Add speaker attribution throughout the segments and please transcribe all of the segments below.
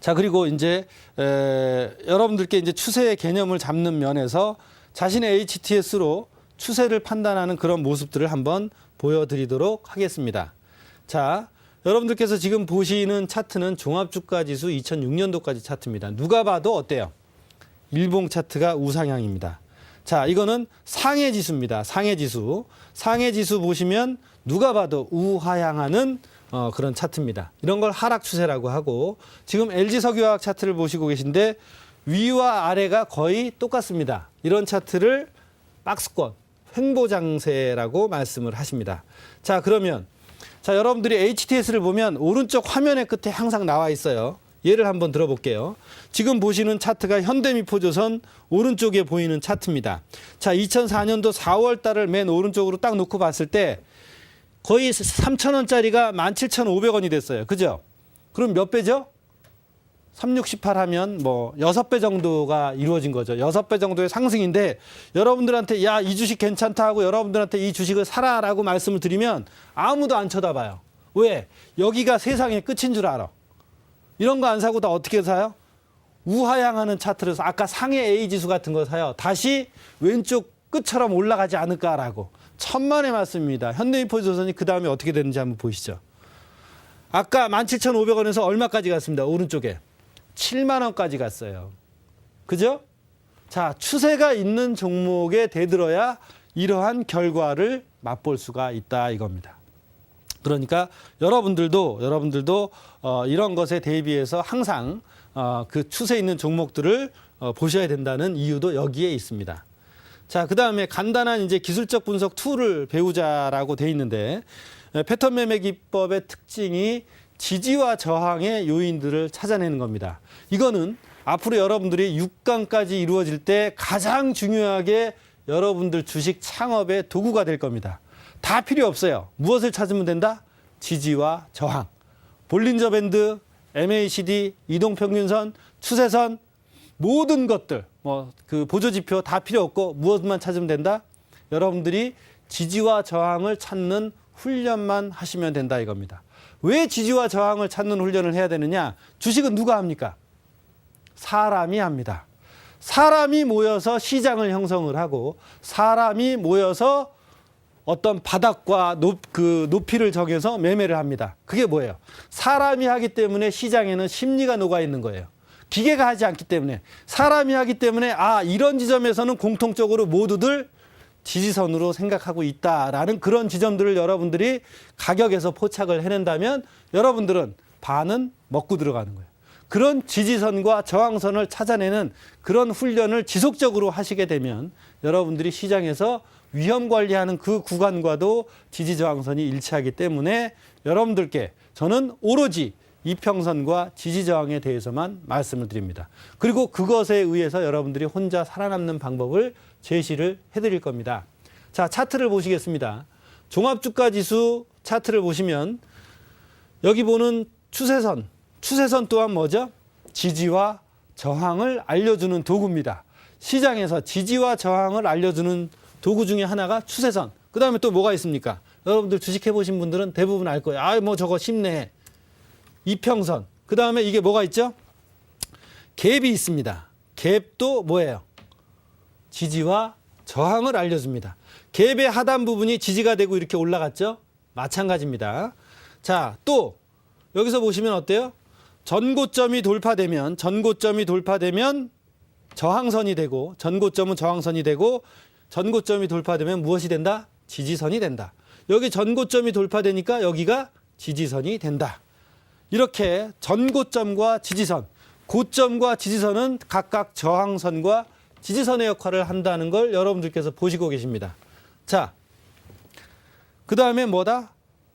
Speaker 1: 자 그리고 이제 에, 여러분들께 이제 추세의 개념을 잡는 면에서 자신의 HTS로 추세를 판단하는 그런 모습들을 한번 보여드리도록 하겠습니다. 자 여러분들께서 지금 보시는 차트는 종합주가지수 2006년도까지 차트입니다. 누가 봐도 어때요? 일봉 차트가 우상향입니다. 자, 이거는 상해 지수입니다. 상해 지수. 상해 지수 보시면 누가 봐도 우하향하는 어, 그런 차트입니다. 이런 걸 하락 추세라고 하고 지금 LG 석유화학 차트를 보시고 계신데 위와 아래가 거의 똑같습니다. 이런 차트를 박스권 횡보 장세라고 말씀을 하십니다. 자, 그러면 자, 여러분들이 HTS를 보면 오른쪽 화면의 끝에 항상 나와 있어요. 예를 한번 들어볼게요. 지금 보시는 차트가 현대미포조선 오른쪽에 보이는 차트입니다. 자, 2004년도 4월 달을 맨 오른쪽으로 딱 놓고 봤을 때 거의 3,000원짜리가 17,500원이 됐어요. 그죠? 그럼 몇 배죠? 3618 하면 뭐 6배 정도가 이루어진 거죠. 6배 정도의 상승인데 여러분들한테 야, 이 주식 괜찮다 하고 여러분들한테 이 주식을 사라라고 말씀을 드리면 아무도 안 쳐다봐요. 왜? 여기가 세상의 끝인 줄 알아. 이런 거 안 사고 다 어떻게 사요? 우하향하는 차트를 사. 아까 상해 A 지수 같은 거 사요. 다시 왼쪽 끝처럼 올라가지 않을까라고. 천만의 말씀입니다. 현대인포조선이 그 다음에 어떻게 되는지 한번 보시죠. 아까 17,500원에서 얼마까지 갔습니다. 오른쪽에. 7만 원까지 갔어요. 그죠? 자, 추세가 있는 종목에 대들어야 이러한 결과를 맛볼 수가 있다 이겁니다. 그러니까 여러분들도 여러분들도 어, 이런 것에 대비해서 항상 어, 그 추세 있는 종목들을 어, 보셔야 된다는 이유도 여기에 있습니다. 자, 그 다음에 간단한 이제 기술적 분석 툴을 배우자라고 돼 있는데 에, 패턴 매매 기법의 특징이 지지와 저항의 요인들을 찾아내는 겁니다. 이거는 앞으로 여러분들이 6강까지 이루어질 때 가장 중요하게 여러분들 주식 창업의 도구가 될 겁니다. 다 필요 없어요. 무엇을 찾으면 된다? 지지와 저항. 볼린저 밴드, MACD, 이동평균선, 추세선, 모든 것들, 뭐 그 보조 지표 다 필요 없고 무엇만 찾으면 된다? 여러분들이 지지와 저항을 찾는 훈련만 하시면 된다 이겁니다. 왜 지지와 저항을 찾는 훈련을 해야 되느냐? 주식은 누가 합니까? 사람이 합니다. 사람이 모여서 시장을 형성을 하고 사람이 모여서 어떤 바닥과 높, 그 높이를 정해서 매매를 합니다. 그게 뭐예요? 사람이 하기 때문에 시장에는 심리가 녹아 있는 거예요. 기계가 하지 않기 때문에 사람이 하기 때문에 아 이런 지점에서는 공통적으로 모두들 지지선으로 생각하고 있다라는 그런 지점들을 여러분들이 가격에서 포착을 해낸다면 여러분들은 반은 먹고 들어가는 거예요. 그런 지지선과 저항선을 찾아내는 그런 훈련을 지속적으로 하시게 되면 여러분들이 시장에서 위험 관리하는 그 구간과도 지지 저항선이 일치하기 때문에 여러분들께 저는 오로지 이평선과 지지 저항에 대해서만 말씀을 드립니다. 그리고 그것에 의해서 여러분들이 혼자 살아남는 방법을 제시를 해드릴 겁니다. 자, 차트를 보시겠습니다. 종합주가 지수 차트를 보시면 여기 보는 추세선, 추세선 또한 뭐죠? 지지와 저항을 알려주는 도구입니다. 시장에서 지지와 저항을 알려주는 도구 중에 하나가 추세선. 그 다음에 또 뭐가 있습니까? 여러분들 주식해 보신 분들은 대부분 알 거예요. 아, 뭐 저거 쉽네. 이평선. 그 다음에 이게 뭐가 있죠? 갭이 있습니다. 갭도 뭐예요? 지지와 저항을 알려줍니다. 갭의 하단 부분이 지지가 되고 이렇게 올라갔죠? 마찬가지입니다. 자, 또 여기서 보시면 어때요? 전고점이 돌파되면 전고점이 돌파되면 저항선이 되고 전고점은 저항선이 되고 전고점이 돌파되면 무엇이 된다? 지지선이 된다. 여기 전고점이 돌파되니까 여기가 지지선이 된다. 이렇게 전고점과 지지선, 고점과 지지선은 각각 저항선과 지지선의 역할을 한다는 걸 여러분들께서 보시고 계십니다. 자, 그 다음에 뭐다?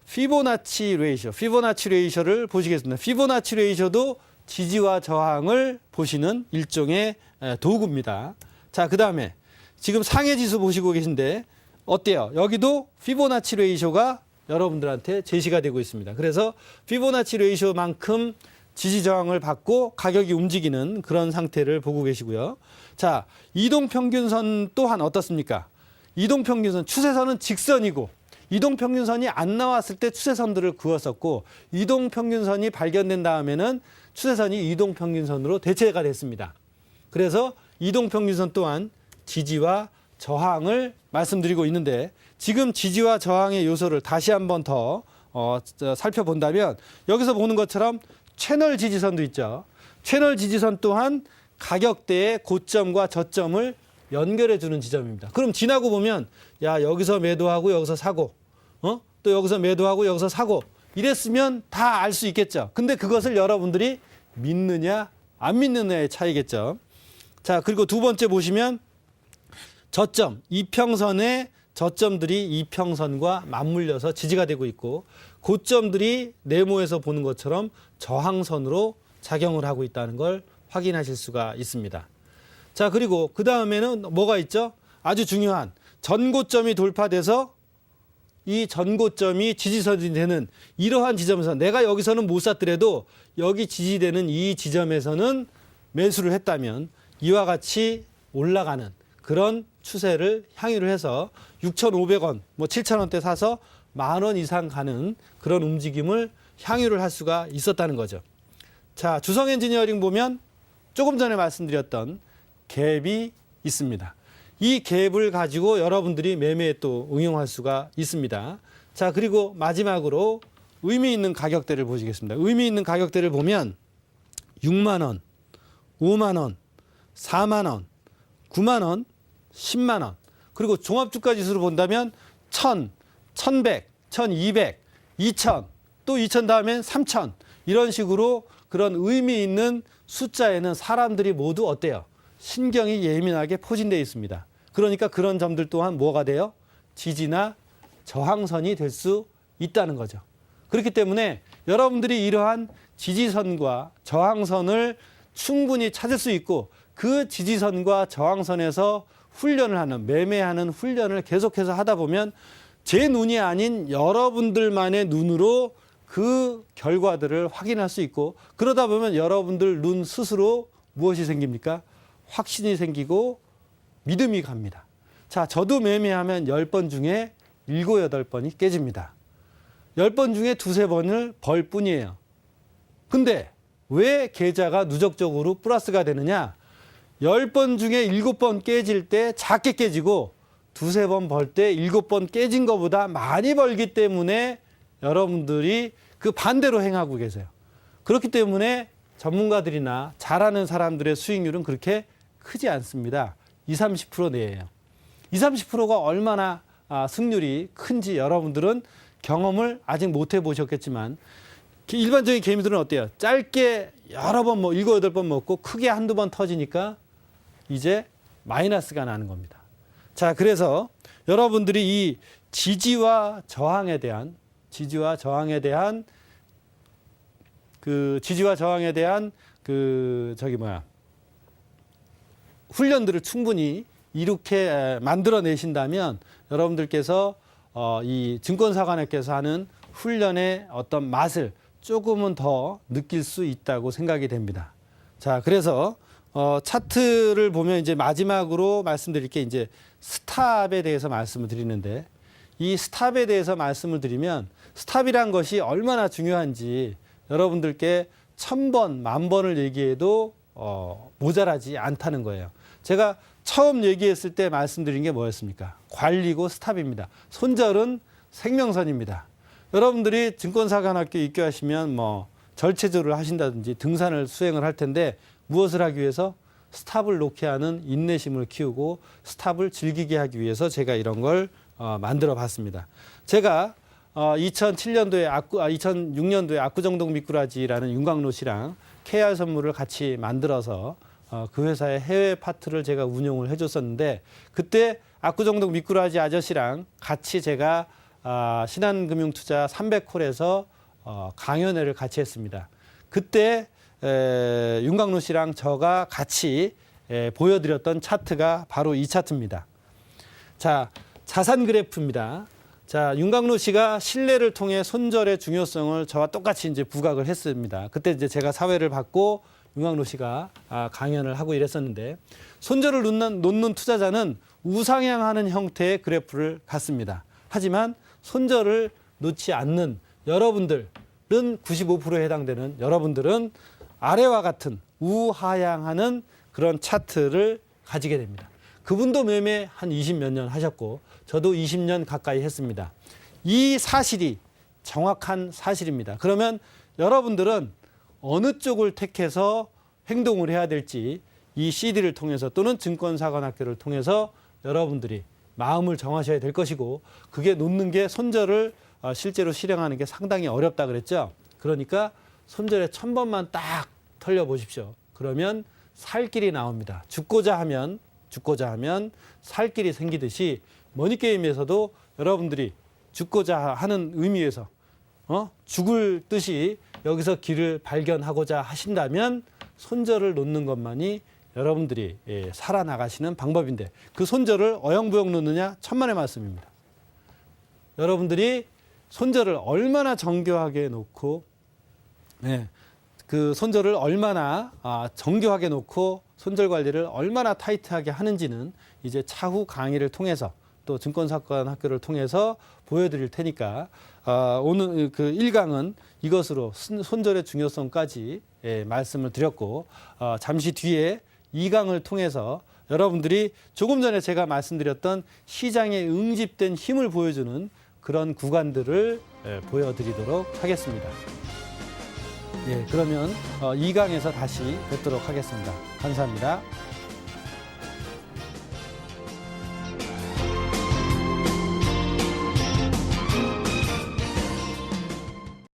Speaker 1: 피보나치 레이셔, 피보나치 레이셔를 보시겠습니다. 피보나치 레이셔도 지지와 저항을 보시는 일종의 에, 도구입니다. 자, 그 다음에 지금 상해 지수 보시고 계신데 어때요? 여기도 피보나치 레이셔가 여러분들한테 제시가 되고 있습니다. 그래서 피보나치 레이셔만큼 지지 저항을 받고 가격이 움직이는 그런 상태를 보고 계시고요. 자, 이동 평균선 또한 어떻습니까? 이동 평균선 추세선은 직선이고 이동 평균선이 안 나왔을 때 추세선들을 그었었고 이동 평균선이 발견된 다음에는 추세선이 이동 평균선으로 대체가 됐습니다. 그래서 이동 평균선 또한 지지와 저항을 말씀드리고 있는데 지금 지지와 저항의 요소를 다시 한번 더 어, 저, 살펴본다면 여기서 보는 것처럼 채널 지지선도 있죠. 채널 지지선 또한 가격대의 고점과 저점을 연결해 주는 지점입니다. 그럼 지나고 보면 야 여기서 매도하고 여기서 사고 어? 또 여기서 매도하고 여기서 사고 이랬으면 다 알 수 있겠죠. 근데 그것을 여러분들이 믿느냐 안 믿느냐의 차이겠죠. 자, 그리고 두 번째 보시면 저점, 이평선의 저점들이 이평선과 맞물려서 지지가 되고 있고 고점들이 네모에서 보는 것처럼 저항선으로 작용을 하고 있다는 걸 확인하실 수가 있습니다. 자, 그리고 그 다음에는 뭐가 있죠? 아주 중요한 전고점이 돌파돼서 이 전고점이 지지선이 되는 이러한 지점에서 내가 여기서는 못 샀더라도 여기 지지되는 이 지점에서는 매수를 했다면 이와 같이 올라가는 그런 추세를 향유를 해서 6,500원, 뭐 7,000원대 사서 만 원 이상 가는 그런 움직임을 향유를 할 수가 있었다는 거죠. 자, 주성 엔지니어링 보면 조금 전에 말씀드렸던 갭이 있습니다. 이 갭을 가지고 여러분들이 매매에 또 응용할 수가 있습니다. 자, 그리고 마지막으로 의미 있는 가격대를 보시겠습니다. 의미 있는 가격대를 보면 6만 원, 5만 원, 4만 원, 9만 원, 10만 원. 그리고 종합주가 지수로 본다면 1000, 1100, 1200, 2000, 또 2000 다음엔 3000. 이런 식으로 그런 의미 있는 숫자에는 사람들이 모두 어때요? 신경이 예민하게 포진되어 있습니다. 그러니까 그런 점들 또한 뭐가 돼요? 지지나 저항선이 될 수 있다는 거죠. 그렇기 때문에 여러분들이 이러한 지지선과 저항선을 충분히 찾을 수 있고 그 지지선과 저항선에서 훈련을 하는 매매하는 훈련을 계속해서 하다 보면 제 눈이 아닌 여러분들만의 눈으로 그 결과들을 확인할 수 있고 그러다 보면 여러분들 눈 스스로 무엇이 생깁니까? 확신이 생기고 믿음이 갑니다. 자, 저도 매매하면 10번 중에 7, 8번이 깨집니다. 10번 중에 두세 번을 벌 뿐이에요. 근데 왜 계좌가 누적적으로 플러스가 되느냐? 10번 중에 7번 깨질 때 작게 깨지고 두세 번 벌때 7번 깨진 것보다 많이 벌기 때문에 여러분들이 그 반대로 행하고 계세요. 그렇기 때문에 전문가들이나 잘하는 사람들의 수익률은 그렇게 크지 않습니다. 20, 30% 내에요. 20, 30%가 얼마나 아, 승률이 큰지 여러분들은 경험을 아직 못 해보셨겠지만 일반적인 개미들은 어때요? 짧게 여러 번, 뭐, 일곱, 여덟 번 먹고 크게 한두 번 터지니까 이제 마이너스가 나는 겁니다. 자, 그래서 여러분들이 이 지지와 저항에 대한, 지지와 저항에 대한 그 지지와 저항에 대한 그 저기 뭐야 훈련들을 충분히 이렇게 만들어내신다면 여러분들께서 어, 이 증권사관에께서 하는 훈련의 어떤 맛을 조금은 더 느낄 수 있다고 생각이 됩니다. 자, 그래서 어, 차트를 보면 이제 마지막으로 말씀드릴 게 이제 스탑에 대해서 말씀을 드리는데 이 스탑에 대해서 말씀을 드리면 스탑이란 것이 얼마나 중요한지 여러분들께 천 번, 만 번을 얘기해도 어, 모자라지 않다는 거예요. 제가 처음 얘기했을 때 말씀드린 게 뭐였습니까? 관리고 스탑입니다. 손절은 생명선입니다. 여러분들이 증권사관학교 입교하시면 뭐 절체조를 하신다든지 등산을 수행을 할 텐데 무엇을 하기 위해서 스탑을 놓게 하는 인내심을 키우고 스탑을 즐기게 하기 위해서 제가 이런 걸 어, 만들어 봤습니다. 제가 어, 2007년도에 압구, 아, 2006년도에 압구정동 미꾸라지라는 윤광로 씨랑 KR 선물을 같이 만들어서 어, 그 회사의 해외 파트를 제가 운영을 해줬었는데 그때 압구정동 미꾸라지 아저씨랑 같이 제가 아, 신한금융투자 300콜에서 어, 강연회를 같이 했습니다. 그때 에, 윤광로 씨랑 저가 같이 에, 보여드렸던 차트가 바로 이 차트입니다. 자, 자산 그래프입니다. 자, 윤광로 씨가 신뢰를 통해 손절의 중요성을 저와 똑같이 이제 부각을 했습니다. 그때 이제 제가 사회를 받고 윤광로 씨가 아, 강연을 하고 이랬었는데 손절을 놓는, 놓는 투자자는 우상향하는 형태의 그래프를 갖습니다. 하지만 손절을 놓지 않는 여러분들은 95%에 해당되는 여러분들은 아래와 같은 우하향하는 그런 차트를 가지게 됩니다. 그분도 매매 한 20 몇 년 하셨고 저도 20년 가까이 했습니다. 이 사실이 정확한 사실입니다. 그러면 여러분들은 어느 쪽을 택해서 행동을 해야 될지 이 CD를 통해서 또는 증권사관학교를 통해서 여러분들이 마음을 정하셔야 될 것이고 그게 놓는 게 손절을 어, 실제로 실행하는 게 상당히 어렵다 그랬죠. 그러니까 손절에 천 번만 딱 털려 보십시오. 그러면 살 길이 나옵니다. 죽고자 하면 죽고자 하면 살 길이 생기듯이 머니 게임에서도 여러분들이 죽고자 하는 의미에서 어? 죽을 뜻이 여기서 길을 발견하고자 하신다면 손절을 놓는 것만이 여러분들이 예, 살아나가시는 방법인데 그 손절을 어영부영 놓느냐 천만의 말씀입니다. 여러분들이 손절을 얼마나 정교하게 놓고 예, 그 손절을 얼마나 아, 정교하게 놓고 손절 관리를 얼마나 타이트하게 하는지는 이제 차후 강의를 통해서 또 증권사건 학교를 통해서 보여드릴 테니까 아, 오늘 그 1강은 이것으로 손- 손절의 중요성까지 예, 말씀을 드렸고 어, 잠시 뒤에 2강을 통해서 여러분들이 조금 전에 제가 말씀드렸던 시장에 응집된 힘을 보여주는 그런 구간들을 예, 보여드리도록 하겠습니다. 예, 그러면 어, 2강에서 다시 뵙도록 하겠습니다. 감사합니다.